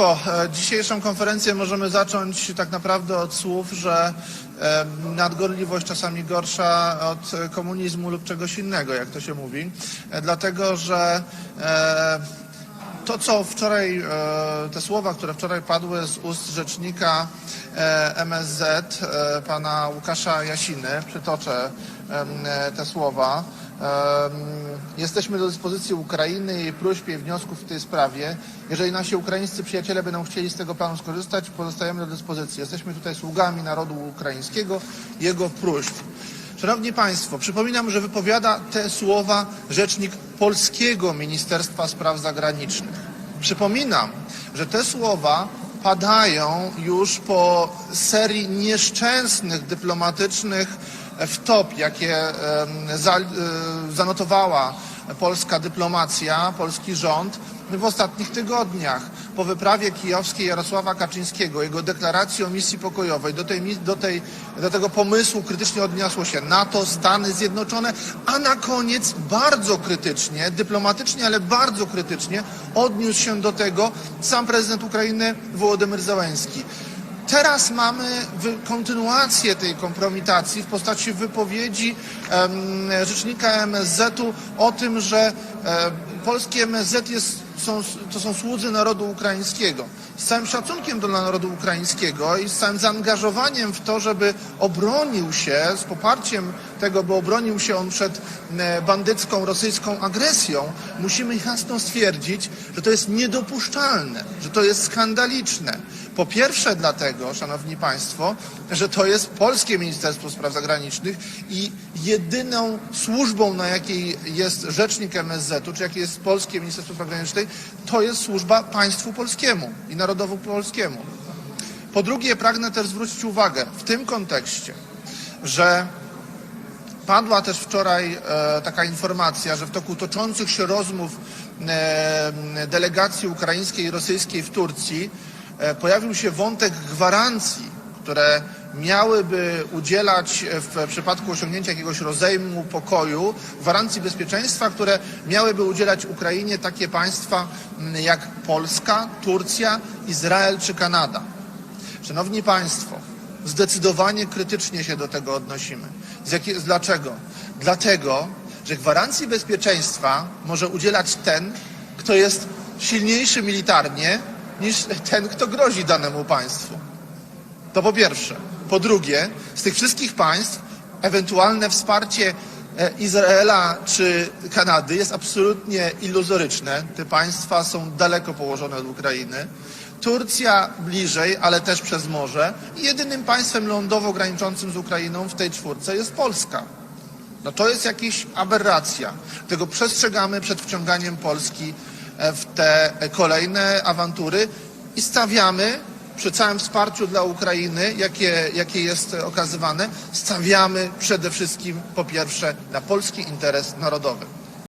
Państwo, e, dzisiejszą konferencję możemy zacząć tak naprawdę od słów, że nadgorliwość czasami gorsza od komunizmu lub czegoś innego, jak to się mówi. E, Dlatego, że e, to, co wczoraj, e, te słowa, które wczoraj padły z ust rzecznika e, MSZ, e, pana Łukasza Jasiny, przytoczę te słowa. Jesteśmy do dyspozycji Ukrainy, jej próśb, jej wniosków w tej sprawie. Jeżeli nasi ukraińscy przyjaciele będą chcieli z tego planu skorzystać, pozostajemy do dyspozycji. Jesteśmy tutaj sługami narodu ukraińskiego, jego próśb. Szanowni Państwo, przypominam, że wypowiada te słowa rzecznik polskiego Ministerstwa Spraw Zagranicznych. Przypominam, że te słowa padają już po serii nieszczęsnych dyplomatycznych wtop, jakie e, zanotowała polska dyplomacja, polski rząd w ostatnich tygodniach. Po wyprawie kijowskiej Jarosława Kaczyńskiego, jego deklaracji o misji pokojowej, do, tej, do, tej, do tego pomysłu krytycznie odniosło się NATO, Stany Zjednoczone, a na koniec bardzo krytycznie, dyplomatycznie, ale bardzo krytycznie odniósł się do tego sam prezydent Ukrainy Wołodymyr Zełenski. Teraz mamy kontynuację tej kompromitacji w postaci wypowiedzi em, rzecznika MSZ-u o tym, że e, polski MSZ jest, są, to są słudzy narodu ukraińskiego. Z całym szacunkiem do narodu ukraińskiego i z całym zaangażowaniem w to, żeby obronił się, z poparciem tego, by obronił się on przed e, bandycką rosyjską agresją, musimy jasno stwierdzić, że to jest niedopuszczalne, że to jest skandaliczne. Po pierwsze dlatego, szanowni państwo, że to jest polskie Ministerstwo Spraw Zagranicznych i jedyną służbą, na jakiej jest rzecznik MSZ-u, czy jakie jest polskie Ministerstwo Spraw Zagranicznych, to jest służba państwu polskiemu i narodowu polskiemu. Po drugie, pragnę też zwrócić uwagę w tym kontekście, że Padła też wczoraj e, taka informacja, że w toku toczących się rozmów e, delegacji ukraińskiej i rosyjskiej w Turcji e, pojawił się wątek gwarancji, które miałyby udzielać e, w przypadku osiągnięcia jakiegoś rozejmu pokoju, gwarancji bezpieczeństwa, które miałyby udzielać Ukrainie takie państwa m, jak Polska, Turcja, Izrael czy Kanada. Szanowni Państwo, zdecydowanie krytycznie się do tego odnosimy. Dlaczego? Dlatego, że gwarancji bezpieczeństwa może udzielać ten, kto jest silniejszy militarnie niż ten, kto grozi danemu państwu. To po pierwsze. Po drugie, z tych wszystkich państw ewentualne wsparcie e, Izraela czy Kanady jest absolutnie iluzoryczne. Te państwa są daleko położone od Ukrainy. Turcja bliżej, ale też przez morze. I jedynym państwem lądowo graniczącym z Ukrainą w tej czwórce jest Polska. No to jest jakaś aberracja. Tego przestrzegamy przed wciąganiem Polski e, w te kolejne awantury i stawiamy przy całym wsparciu dla Ukrainy, jakie, jakie jest okazywane, stawiamy przede wszystkim po pierwsze na polski interes narodowy.